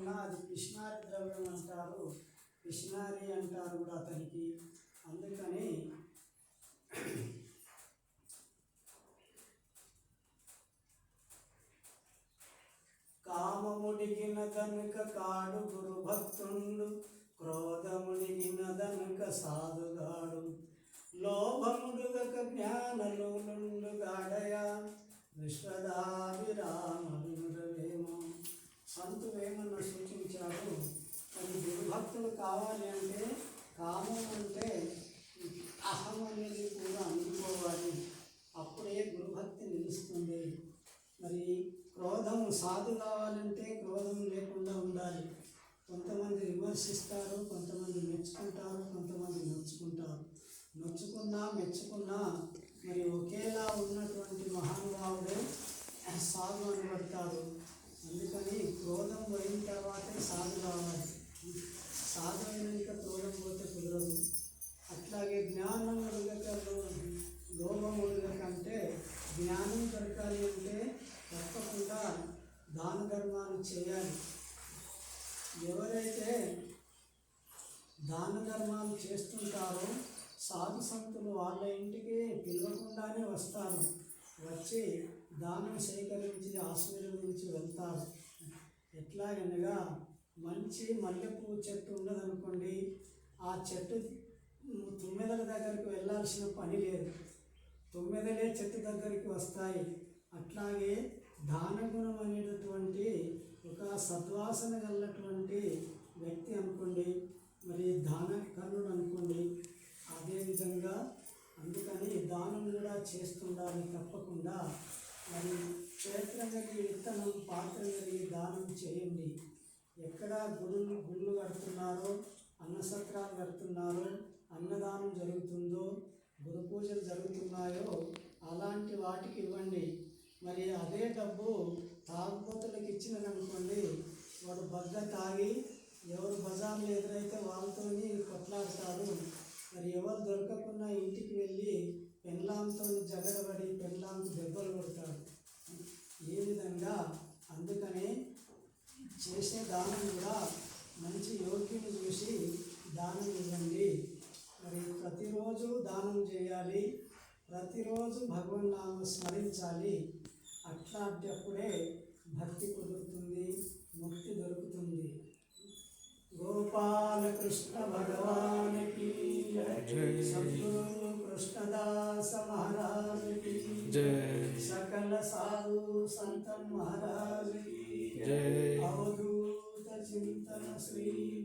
ఉన్నా అది పిష్నారి ద్రవ్యం అంటారు. పిష్నారి అంటారు కూడా అతనికి. అందుకని కామముడిగిన కనుక కాడు గురు భక్తుండు క్రోధముడిగిన దనుక సాధుగాడు. లోభముడుగక సంతు వేమన్న సూచించాడు మరి దుర్భక్తులు కావాలి అంటే కామం అంటే అహం అనేది కూడా అందుకోవాలి అప్పుడే గురుభక్తి నిలుస్తుంది. మరి క్రోధం సాధు కావాలంటే క్రోధం లేకుండా ఉండాలి. కొంతమంది విమర్శిస్తారు కొంతమంది మెచ్చుకుంటారు కొంతమంది నొచ్చుకుంటారు. నొచ్చుకున్నా మెచ్చుకున్నా మరి ఒకేలా ఉన్నటువంటి మహానుభావుడే సాధు అనబడతారు అందుకని క్రోధం పోయిన తర్వాతే సాధు కావాలి. సాధు అయినాక క్రోధం పోతే కుదరదు. అట్లాగే జ్ఞానం ఉడగక లోభం ఉడగక అంటే జ్ఞానం దొరకాలి అంటే తప్పకుండా దాన ధర్మాలు చేయాలి. ఎవరైతే దాన ధర్మాలు చేస్తుంటారో సాధు సంతులు వాళ్ళ ఇంటికి పిలవకుండానే వస్తారు. వచ్చి దానం సేకరించి ఆశీర్వదించి వెళ్తారు. ఎట్లాగనగా మంచి మల్లెపూ చెట్టు ఉన్నదనుకోండి ఆ చెట్టు తుమ్మెదల దగ్గరికి వెళ్ళాల్సిన పని లేదు. తొమ్మిదలే చెట్టు దగ్గరికి వస్తాయి. అట్లాగే దానగుణం అనేటటువంటి ఒక సద్వాసన గలటువంటి వ్యక్తి అనుకోండి మరి దాన కర్ణుడు అనుకోండి అదేవిధంగా అందుకని దానం కూడా చేస్తుండాలి తప్పకుండా. మరి క్షేత్రం విత్తనం పాత్ర కలిగి దానం చేయండి. ఎక్కడ గుడులు గుళ్ళు కడుతున్నారో అన్నసత్రాలు కడుతున్నారో అన్నదానం జరుగుతుందో గురు పూజలు జరుగుతున్నాయో అలాంటి వాటికి ఇవ్వండి. మరి అదే డబ్బు తాగుబోతులకు ఇచ్చిననుకోండి వాడు బగ్గ తాగి ఎవరు బజార్లో ఎదురైతే వాళ్ళతోని కొట్లాడతారు మరి ఎవరు దొరకకుండా ఇంటికి వెళ్ళి పెళ్ళాంతో జగడబడి పెళ్ళాంతో దెబ్బలు కొడతారు కదా అందుకనే చేసే దానం కూడా మంచి యోగ్యుని చూసి దానం ఇవ్వండి మరి ప్రతిరోజు దానం చేయాలి. ప్రతిరోజు భగవన్నామ స్మరించాలి. అట్లాంటప్పుడే భక్తి కుదురుతుంది ముక్తి దొరుకుతుంది. గోపాలకృష్ణ భగవానికి సద్గురు संत महाराज की। जय। अवधूत चिंतन श्री